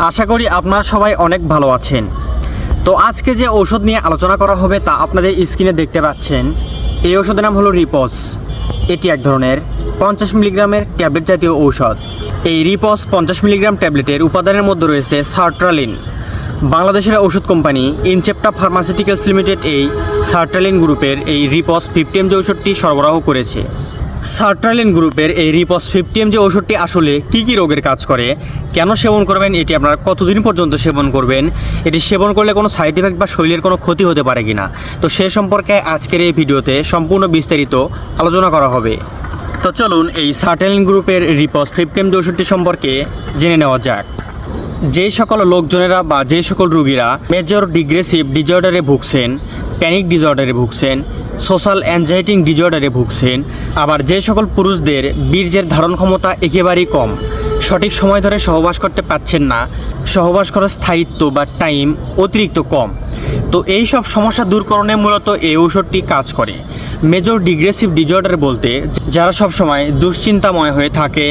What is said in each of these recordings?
আশা করি আপনারা সবাই অনেক ভালো আছেন। তো আজকে যে ঔষধ নিয়ে আলোচনা করা হবে তা আপনাদের স্ক্রিনে দেখতে পাচ্ছেন। এই ওষুধের নাম হলো রিপস। এটি এক ধরনের পঞ্চাশ মিলিগ্রামের ট্যাবলেট জাতীয় ঔষধ। এই রিপস পঞ্চাশ মিলিগ্রাম ট্যাবলেটের উপাদানের মধ্যে রয়েছে সার্ট্রালিন। বাংলাদেশের ওষুধ কোম্পানি ইনচেপ্টা ফার্মাসিউটিক্যালস লিমিটেড এই সার্ট্রালিন গ্রুপের এই রিপস ফিফটি এম যে ওষুধটি সরবরাহ করেছে। সার্ট্রালিন গ্রুপের এই রিপস ফিফটি এম যে ওষুধটি আসলে কী কী রোগের কাজ করে, কেন সেবন করবেন, এটি আপনারা কতদিন পর্যন্ত সেবন করবেন, এটি সেবন করলে কোনো সাইড এফেক্ট বা শরীরের কোনো ক্ষতি হতে পারে কি না তো সে সম্পর্কে আজকের এই ভিডিওতে সম্পূর্ণ বিস্তারিত আলোচনা করা হবে। তো চলুন এই সার্টেলিন গ্রুপের রিপস ফিফটি এম যে ওষুধটি সম্পর্কে জেনে নেওয়া যাক। যে সকল লোকজনেরা বা যে সকল রুগীরা মেজর ডিগ্রেসিভ ডিজর্ডারে ভুগছেন প্যানিক ডিজর্ডারে ভুগছেন, সোশ্যাল অ্যাংজাইটিং ডিজর্ডারে ভুগছেন, আবার যে সকল পুরুষদের বীর্যের ধারণ ক্ষমতা একেবারেই কম, সঠিক সময় ধরে সহবাস করতে পারছেন না, সহবাস করার স্থায়িত্ব বা টাইম অতিরিক্ত কম। তো এই সব সমস্যা দূরকরণে মূলত এই ঔষধটি কাজ করে। মেজর ডিগ্রেসিভ ডিজর্ডার বলতে, যারা সব সময় দুশ্চিন্তাময় হয়ে থাকে,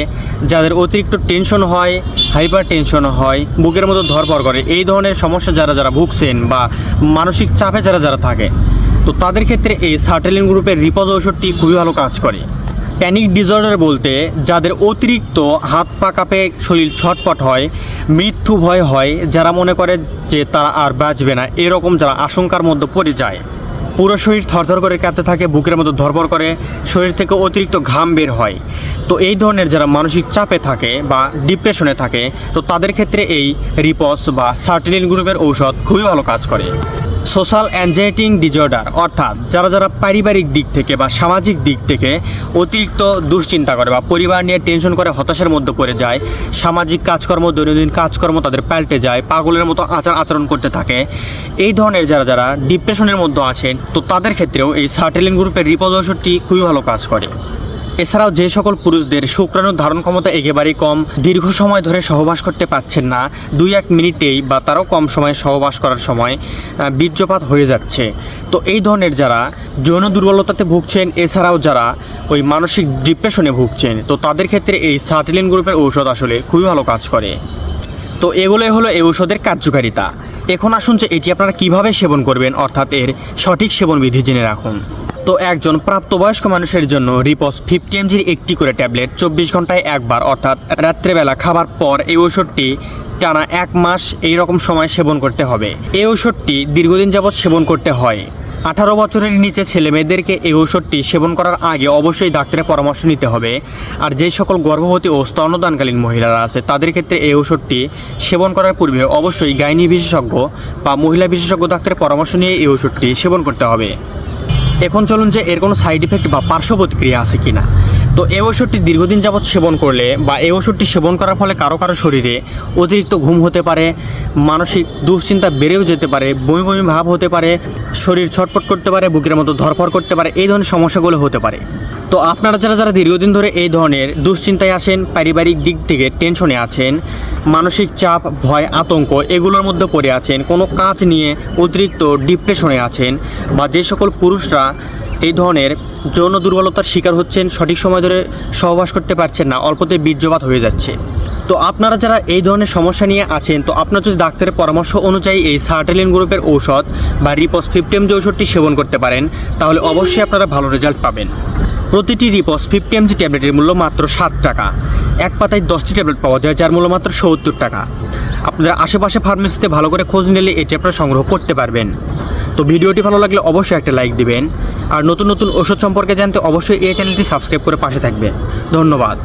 যাদের অতিরিক্ত টেনশন হয় হাইপার টেনশন হয়, বুকের মতো ধরপর করে, এই ধরনের সমস্যা যারা যারা ভুগছেন বা মানসিক চাপে যারা যারা থাকে, তো তাদের ক্ষেত্রে এই সার্টেলিন গ্রুপের রিপোজ ঔষধটি খুবই ভালো কাজ করে। প্যানিক ডিসঅর্ডার বলতে, যাদের অতিরিক্ত হাত পা কাঁপে, শরীর ছটপট হয়, মৃত্যু ভয় হয়, যারা মনে করে যে তারা আর বাঁচবে না, এরকম যারা আশঙ্কার মধ্যে পড়ে যায়। পুরো শরীর থরথর করে কাঁপতে থাকে, বুকের মতো ধরপর করে, শরীর থেকে অতিরিক্ত ঘাম বের হয়। তো এই ধরনের যারা মানসিক চাপে থাকে বা ডিপ্রেশনে থাকে, তো তাদের ক্ষেত্রে এই রিপস বা সার্টিলিন গ্রুপের ঔষধ খুবই ভালো কাজ করে। সোশ্যাল অ্যাংজাইটিং ডিজর্ডার অর্থাৎ যারা যারা পারিবারিক দিক থেকে বা সামাজিক দিক থেকে অতিরিক্ত দুশ্চিন্তা করে বা পরিবার নিয়ে টেনশন করে, হতাশার মধ্যে পড়ে যায়, সামাজিক কাজকর্ম, দৈনন্দিন কাজকর্ম তাদের পাল্টে যায়, পাগলের মতো আচার আচরণ করতে থাকে, এই ধরনের যারা যারা ডিপ্রেশনের মধ্যে আছেন, তো তাদের ক্ষেত্রেও এই সার্টেলিন গ্রুপের রিপোজ ওষুধটি খুবই ভালো কাজ করে। এছাড়াও যে সকল পুরুষদের শুক্রাণুর ধারণ ক্ষমতা একেবারেই কম, দীর্ঘ সময় ধরে সহবাস করতে পাচ্ছেন না, দুই এক মিনিটেই বা তারও কম সময়ে সহবাস করার সময় বীর্যপাত হয়ে যাচ্ছে। তো এই ধরনের যারা যৌন দুর্বলতাতে ভুগছেন, এছাড়াও যারা ওই মানসিক ডিপ্রেশনে ভুগছেন, তো তাদের ক্ষেত্রে এই সার্টিলিন গ্রুপের ঔষধ আসলে খুবই ভালো কাজ করে। তো এগুলোই হলো এই ঔষধের কার্যকারিতা। এখন আসুন যে এটি আপনারা কীভাবে সেবন করবেন, অর্থাৎ এর সঠিক সেবন বিধি জেনে রাখুন। তো একজন প্রাপ্তবয়স্ক মানুষের জন্য রিপস ফিফটি এমজির একটি করে ট্যাবলেট চব্বিশ ঘন্টায় একবার, অর্থাৎ রাত্রেবেলা খাবার পর এই ঔষধটি টানা এক মাস এই রকম সময় সেবন করতে হবে। এই ঔষধটি দীর্ঘদিন যাবৎ সেবন করতে হয়। আঠারো বছরের নিচে ছেলে মেয়েদেরকে এই ঔষধটি সেবন করার আগে অবশ্যই ডাক্তারের পরামর্শ নিতে হবে। আর যে সকল গর্ভবতী ও স্তন্যদানকালীন মহিলারা আছে, তাদের ক্ষেত্রে এই ঔষধটি সেবন করার পূর্বে অবশ্যই গাইনি বিশেষজ্ঞ বা মহিলা বিশেষজ্ঞ ডাক্তারের পরামর্শ নিয়ে এই ঔষধটি সেবন করতে হবে। এখন চলুন যে এর কোনো সাইড ইফেক্ট বা পার্শ্ব প্রতিক্রিয়া আছে কিনা। তো এই ওষুধটি দীর্ঘদিন যাবৎ সেবন করলে বা এই ওষুধটি সেবন করার ফলে কারও কারও শরীরে অতিরিক্ত ঘুম হতে পারে, মানসিক দুশ্চিন্তা বেড়েও যেতে পারে, বমি বমি ভাব হতে পারে, শরীর ছটপট করতে পারে, বুকের মতো ধরফর করতে পারে, এই ধরনের সমস্যাগুলো হতে পারে। তো আপনারা যারা যারা দীর্ঘদিন ধরে এই ধরনের দুশ্চিন্তায় আসেন পারিবারিক দিক থেকে টেনশনে আছেন, মানসিক চাপ, ভয়, আতঙ্ক এগুলোর মধ্যে পড়ে আছেন, কোনো কাজ নিয়ে অতিরিক্ত ডিপ্রেশনে আছেন বা যে সকল পুরুষরা এই ধরনের যৌন দুর্বলতার শিকার হচ্ছেন সঠিক সময় ধরে সহবাস করতে পারছেন না, অল্পতে বীর্যপাত হয়ে যাচ্ছে। তো আপনারা যারা এই ধরনের সমস্যা নিয়ে আছেন, তো আপনার যদি ডাক্তারের পরামর্শ অনুযায়ী এই সার্টেলিন গ্রুপের ঔষধ বা রিপস ফিফটিএম যে ঔষধটি সেবন করতে পারেন, তাহলে অবশ্যই আপনারা ভালো রেজাল্ট পাবেন। প্রতিটি রিপস ফিফটি এমজি ট্যাবলেটের মূল্য মাত্র সাত টাকা। এক পাতায় দশটি ট্যাবলেট পাওয়া যায়, যার মূল্য মাত্র সত্তর টাকা। আপনারা আশেপাশে ফার্মেসিতে ভালো করে খোঁজ নিলে এটি আপনারা সংগ্রহ করতে পারবেন। তো ভিডিওটি ভালো লাগলে অবশ্যই একটা লাইক দিবেন। আর নতুন নতুন ওষুধ সম্পর্কে জানতে অবশ্যই এই চ্যানেলটি সাবস্ক্রাইব করে পাশে থাকবে। ধন্যবাদ।